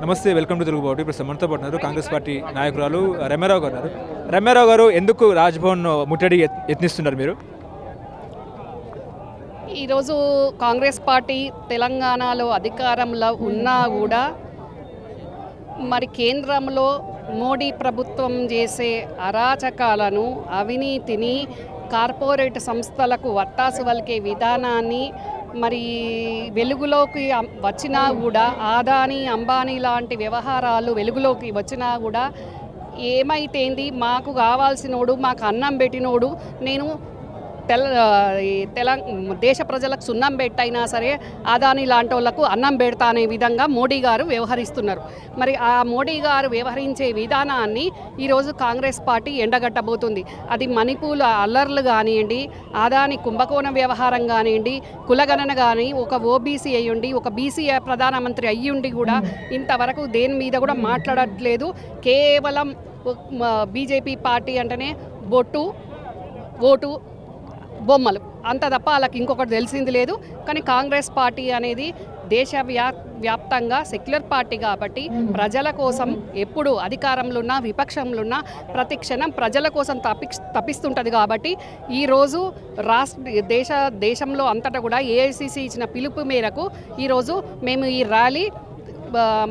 నమస్తే welcome to Telugu బాటు ఇప్పుడు మనతో పడుతున్నారు కాంగ్రెస్ పార్టీ నాయకురాలు రమ్యారావు గారు రమ్యారావు గారు ఎందుకు రాజ్భవన్ ముట్టడి యత్నిస్తున్నారు మీరు? ఈరోజు కాంగ్రెస్ పార్టీ తెలంగాణలో అధికారంలో ఉన్నా కూడా మరి కేంద్రంలో మోడీ ప్రభుత్వం చేసే అరాచకాలను అవినీతిని కార్పొరేట్ సంస్థలకు వత్తాసు వలికే విధానాన్ని మరి వెలుగులోకి వచ్చినా కూడా ఆదాని అంబానీ లాంటి వ్యవహారాలు వెలుగులోకి వచ్చినా కూడా ఏమైతేంది? మాకు కావాల్సినోడు మాకు అన్నం పెట్టినోడు నేను తెల ఈ తెలంగాణ దేశ ప్రజలకు సున్నం పెట్టైనా సరే అదాని లాంటి వాళ్ళకు అన్నం పెడతా అనే విధంగా మోడీ గారు వ్యవహరిస్తున్నారు. మరి ఆ మోడీ గారు వ్యవహరించే విధానాన్ని ఈరోజు కాంగ్రెస్ పార్టీ ఎండగట్టబోతుంది. అది మణిపూర్ అల్లర్లు కానివ్వండి అదాని కుంభకోణ వ్యవహారం కానివ్వండి కులగణన కానీ ఒక ఓబీసీ అయ్యుండి ఒక బీసీ ప్రధానమంత్రి అయ్యుండి కూడా ఇంతవరకు దేని మీద కూడా మాట్లాడట్లేదు. కేవలం బీజేపీ పార్టీ అంటేనే బొట్టు ఓటు బొమ్మలు. అంత తప్ప వాళ్ళకి ఇంకొకటి తెలిసింది లేదు. కానీ కాంగ్రెస్ పార్టీ అనేది దేశ వ్యా వ్యాప్తంగా సెక్యులర్ పార్టీ కాబట్టి ప్రజల కోసం ఎప్పుడు అధికారంలో ఉన్నా విపక్షంలో ఉన్నా ప్రతి క్షణం ప్రజల కోసం తప్పి తప్పిస్తుంటుంది కాబట్టి ఈరోజు రాష్ట్ర దేశ దేశంలో అంతటా కూడా ఏఐసిసి ఇచ్చిన పిలుపు మేరకు ఈరోజు మేము ఈ ర్యాలీ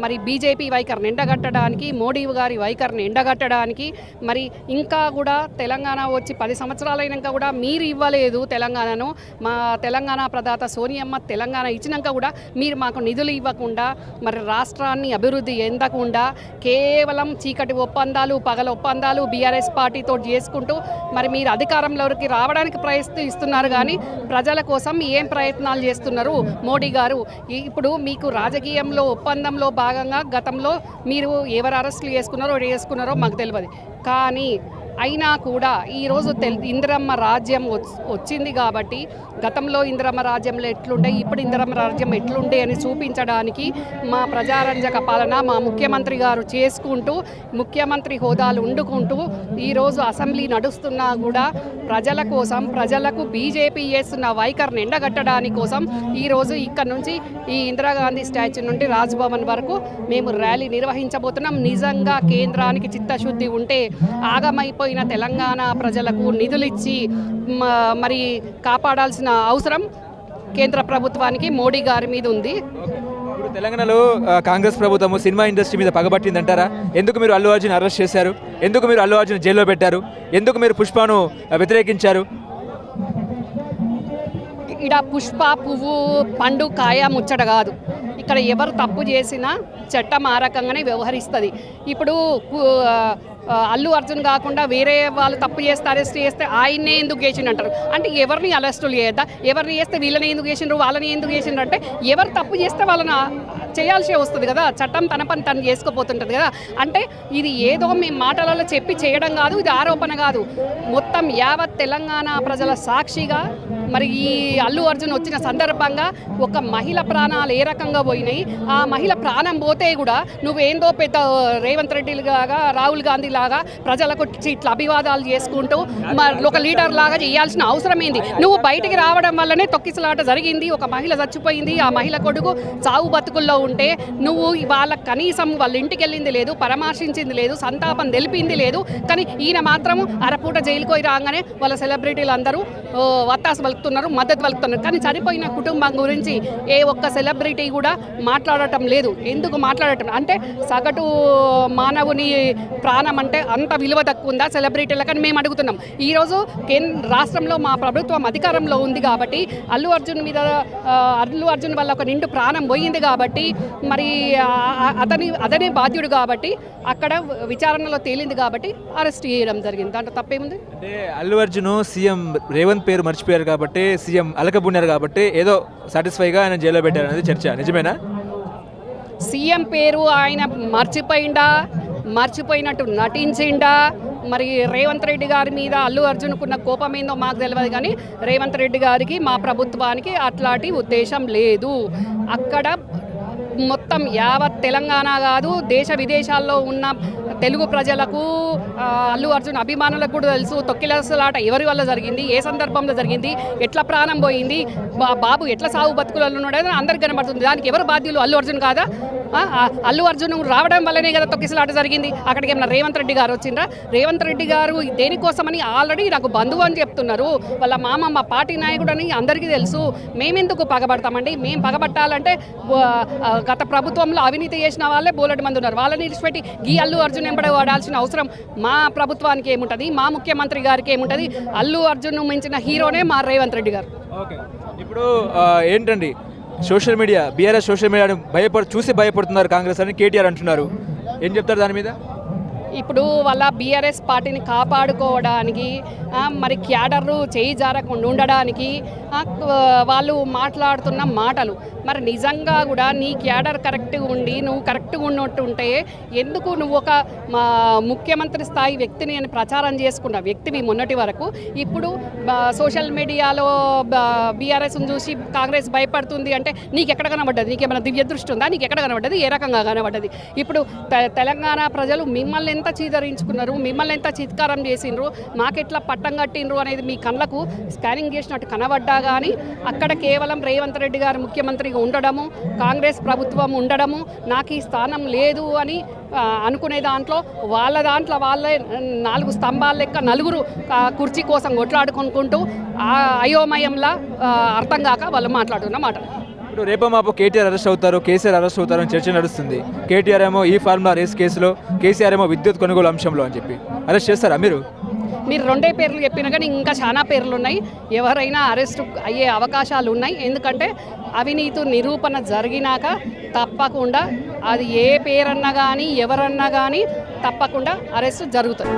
మరి బీజేపీ వైఖరిని ఎండగట్టడానికి మోడీ గారి వైఖరిని ఎండగట్టడానికి మరి ఇంకా కూడా తెలంగాణ వచ్చి పది సంవత్సరాలైనాక కూడా మీరు ఇవ్వలేదు తెలంగాణను. మా తెలంగాణ ప్రదాత సోనియమ్మ తెలంగాణ ఇచ్చినాక కూడా మీరు మాకు నిధులు ఇవ్వకుండా మరి రాష్ట్రాన్ని అభివృద్ధి చెందకుండా కేవలం చీకటి ఒప్పందాలు పగల ఒప్పందాలు బీఆర్ఎస్ పార్టీతో చేసుకుంటూ మరి మీరు అధికారంలోకి రావడానికి ప్రయత్నిస్తున్నారు కానీ ప్రజల కోసం ఏం ప్రయత్నాలు చేస్తున్నారు మోడీ గారు? ఇప్పుడు మీకు రాజకీయంలో ఒప్పందం భాగంగా గతంలో మీరు ఎవరు అరెస్టులు చేసుకున్నారో ఎవరు చేసుకున్నారో మాకు తెలియదు. కానీ అయినా కూడా ఈరోజు తెల్ ఇందిరమ్మ రాజ్యం వచ్చింది కాబట్టి గతంలో ఇందిరమ్మ రాజ్యంలో ఎట్లుండే ఇప్పుడు ఇందిరమ్మ రాజ్యం ఎట్లుండే అని చూపించడానికి మా ప్రజారంజక పాలన మా ముఖ్యమంత్రి గారు చేసుకుంటూ ముఖ్యమంత్రి హోదాలు వండుకుంటూ ఈరోజు అసెంబ్లీ నడుస్తున్నా కూడా ప్రజల కోసం ప్రజలకు బీజేపీ చేస్తున్న వైఖరిని ఎండగట్టడానికి కోసం ఈరోజు ఇక్కడ నుంచి ఈ ఇందిరాగాంధీ స్టాచ్యూ నుండి రాజ్భవన్ వరకు మేము ర్యాలీ నిర్వహించబోతున్నాం. నిజంగా కేంద్రానికి చిత్తశుద్ధి ఉంటే ఆగమైపోయిన తెలంగాణ ప్రజలకు నిధులిచ్చి మరి కాపాడాల్సిన అవసరం కేంద్ర ప్రభుత్వానికి మోడీ గారి మీద ఉంది. ఇప్పుడు తెలంగాణలో కాంగ్రెస్ ప్రభుత్వం సినిమా ఇండస్ట్రీ మీద పగబట్టింది అంటారా ఎందుకు మీరు అల్లు అర్జున్ అరెస్ట్ చేశారు? ఎందుకు మీరు అల్లు అర్జున్ జైల్లో పెట్టారు? ఎందుకు మీరు పుష్పను వ్యతిరేకించారు? ఇక్కడ పుష్ప పువ్వు పండు కాయ ముచ్చట కాదు. ఇక్కడ ఎవరు తప్పు చేసినా చట్టం ఆ రకంగానే వ్యవహరిస్తుంది. ఇప్పుడు అల్లు అర్జున్ కాకుండా వేరే వాళ్ళు తప్పు చేస్తే అరెస్ట్ చేస్తే ఆయన్నే ఎందుకు చేసిండు అంటారు అంటే ఎవరిని అరెస్టులు చేయద్దా? ఎవరిని చేస్తే వీళ్ళని ఎందుకు చేసిండ్రు? వాళ్ళని ఎందుకు చేసిండ్రు అంటే ఎవరు తప్పు చేస్తే వాళ్ళని చేయాల్సి వస్తుంది కదా. చట్టం తన పని తను చేసుకోపోతుంటుంది కదా. అంటే ఇది ఏదో మేము మాటలలో చెప్పి చేయడం కాదు ఇది ఆరోపణ కాదు. మొత్తం యావత్ తెలంగాణ ప్రజల సాక్షిగా మరి ఈ అల్లు అర్జున్ వచ్చిన సందర్భంగా ఒక మహిళ ప్రాణాలు ఏ రకంగా పోయినాయి? ఆ మహిళ ప్రాణం పోతే కూడా నువ్వేందో పెద్ద రేవంత్ రెడ్డి లాగా రాహుల్ గాంధీ లాగా ప్రజలకు ఇట్లా అభివాదాలు చేసుకుంటూ మరి ఒక లీడర్ లాగా చేయాల్సిన అవసరం ఏంది? నువ్వు బయటికి రావడం వల్లనే తొక్కిసలాట జరిగింది ఒక మహిళ చచ్చిపోయింది ఆ మహిళ కొడుకు చావు బతుకుల్లో ఉంటే నువ్వు వాళ్ళ కనీసం వాళ్ళ ఇంటికి వెళ్ళింది లేదు పరామర్శించింది లేదు సంతాపం తెలిపింది లేదు కానీ ఈయన మాత్రం అరపూట జైలుకోయి రాగానే వాళ్ళ సెలబ్రిటీలు అందరూ వత్తాసు పలుకుతున్నారు మద్దతు పలుకుతున్నారు కానీ చనిపోయిన కుటుంబం గురించి ఏ ఒక్క సెలబ్రిటీ కూడా మాట్లాడటం లేదు. ఎందుకు మాట్లాడటం? అంటే సగటు మానవుని ప్రాణం అంటే అంత విలువ తక్కువ ఉందా సెలబ్రిటీలకని మేము అడుగుతున్నాం. ఈరోజు కేంద్ర రాష్ట్రంలో మా ప్రభుత్వం అధికారంలో ఉంది కాబట్టి అల్లు అర్జున్ మీద అల్లు అర్జున్ వల్ల ఒక నిండు ప్రాణం పోయింది కాబట్టి మరి అతని అతనే బాధ్యుడు కాబట్టి అక్కడ విచారణలో తేలింది కాబట్టి అరెస్ట్ చేయడం జరిగింది. దాంట్లో తప్పేముంది? అంటే అల్లు అర్జున్ సీఎం రేవంత్ పేరు మర్చిపోయారు కాబట్టి సీఎం అలకబున్నారు కాబట్టి ఏదో సాటిస్ఫైగా ఆయన జైల్లో పెట్టారు అనేది చర్చ. నిజమేనా? సీఎం పేరు ఆయన మర్చిపోయిందా మర్చిపోయినట్టు నటించిండా? మరి రేవంత్ రెడ్డి గారి మీద అల్లు అర్జున్కున్న కోపం ఏందో మాకు తెలియదు కానీ రేవంత్ రెడ్డి గారికి మా ప్రభుత్వానికి అట్లాంటి ఉద్దేశం లేదు. అక్కడ మొత్తం యావత్ తెలంగాణ కాదు దేశ విదేశాల్లో ఉన్న తెలుగు ప్రజలకు అల్లు అర్జున్ అభిమానులకు కూడా తెలుసు తొక్కిలసలాట ఎవరి వల్ల జరిగింది ఏ సందర్భంలో జరిగింది ఎట్లా ప్రాణం పోయింది బాబు ఎట్లా సాగు బతుకులలో ఉన్నాడో అందరికి కనబడుతుంది. దానికి ఎవరు బాధ్యులు? అల్లు అర్జున్ కాదా? అల్లు అర్జున్ రావడం వల్లనే కదా తొక్కిసలాట జరిగింది. అక్కడికి ఏమన్నా రేవంత్ రెడ్డి గారు వచ్చిండ్రా? రేవంత్ రెడ్డి గారు దేనికోసమని ఆల్రెడీ నాకు బంధువు అని చెప్తున్నారు. వాళ్ళ మామ మా పార్టీ నాయకుడు అని అందరికీ తెలుసు. మేమెందుకు పగబడతామండి? మేము పగబట్టాలంటే గత ప్రభుత్వంలో అవినీతి చేసిన వాళ్ళే బోలెడు మంది ఉన్నారు. వాళ్ళని విడిచిపెట్టి ఈ అల్లు అర్జున్ ఎంబడ వాడాల్సిన అవసరం మా ప్రభుత్వానికి ఏముంటుంది? మా ముఖ్యమంత్రి గారికి ఏముంటుంది? అల్లు అర్జున్ మించిన హీరోనే మా రేవంత్ రెడ్డి గారు. ఓకే. ఇప్పుడు ఏంటండి? సోషల్ మీడియా బీఆర్ఎస్ సోషల్ మీడియాను భయపడు చూసి భయపడుతున్నారు కాంగ్రెస్ అని కేటీఆర్ అంటున్నారు. ఏం చెప్తారు దాని మీద? ఇప్పుడు వాళ్ళ బీఆర్ఎస్ పార్టీని కాపాడుకోవడానికి మరి క్యాడర్లు చేయి జారకుండా ఉండడానికి వాళ్ళు మాట్లాడుతున్న మాటలు. మరి నిజంగా కూడా నీ క్యాడర్ కరెక్ట్గా ఉండి నువ్వు కరెక్ట్గా ఉన్నట్టు ఉంటే ఎందుకు నువ్వు ఒక మా ముఖ్యమంత్రి స్థాయి వ్యక్తిని అని ప్రచారం చేసుకున్న వ్యక్తివి మొన్నటి వరకు? ఇప్పుడు సోషల్ మీడియాలో బీఆర్ఎస్ని చూసి కాంగ్రెస్ భయపడుతుంది అంటే నీకు ఎక్కడ కనబడ్డది? నీకేమైనా దివ్య దృష్టి ఉందా? నీకు ఎక్కడ కనబడ్డది? ఏ రకంగా కనబడ్డది? ఇప్పుడు తె- తెలంగాణ ప్రజలు మిమ్మల్ని ఎంత ఎంత చీదరించుకున్నారు మిమ్మల్ని ఎంత చిత్కారం చేసిండ్రు మాకెట్లా పట్టం కట్టిండ్రు అనేది మీ కళ్ళకు స్కానింగ్ చేసినట్టు కనబడ్డా కానీ అక్కడ కేవలం రేవంత్ రెడ్డి గారు ముఖ్యమంత్రిగా ఉండడము కాంగ్రెస్ ప్రభుత్వం ఉండడము నాకు ఈ స్థానం లేదు అని అనుకునే దాంట్లో వాళ్ళ దాంట్లో వాళ్ళే నాలుగు స్తంభాల లెక్క నలుగురు కుర్చీ కోసం కొట్లాడుకుంటూ అయోమయంలా అర్థం కాక వాళ్ళు మాట్లాడుతున్న మాట ఇప్పుడు రేపో మాపు కేటీఆర్ అరెస్ట్ అవుతారు కేసీఆర్ అరెస్ట్ అవుతారు అని చర్చ నడుస్తుంది. కేటీఆర్ ఏమో ఈ ఫార్ములా రేస్ కేసులో కేసీఆర్ ఏమో విద్యుత్ కొనుగోలు అంశంలో అని చెప్పి. అరెస్ట్ చేస్తారా మీరు? మీరు రెండే పేర్లు చెప్పినా కానీ ఇంకా చాలా పేర్లు ఉన్నాయి. ఎవరైనా అరెస్ట్ అయ్యే అవకాశాలు ఉన్నాయి. ఎందుకంటే అవినీతి నిరూపణ జరిగినాక తప్పకుండా అది ఏ పేరన్నా కానీ ఎవరన్నా కానీ తప్పకుండా అరెస్ట్ జరుగుతుంది.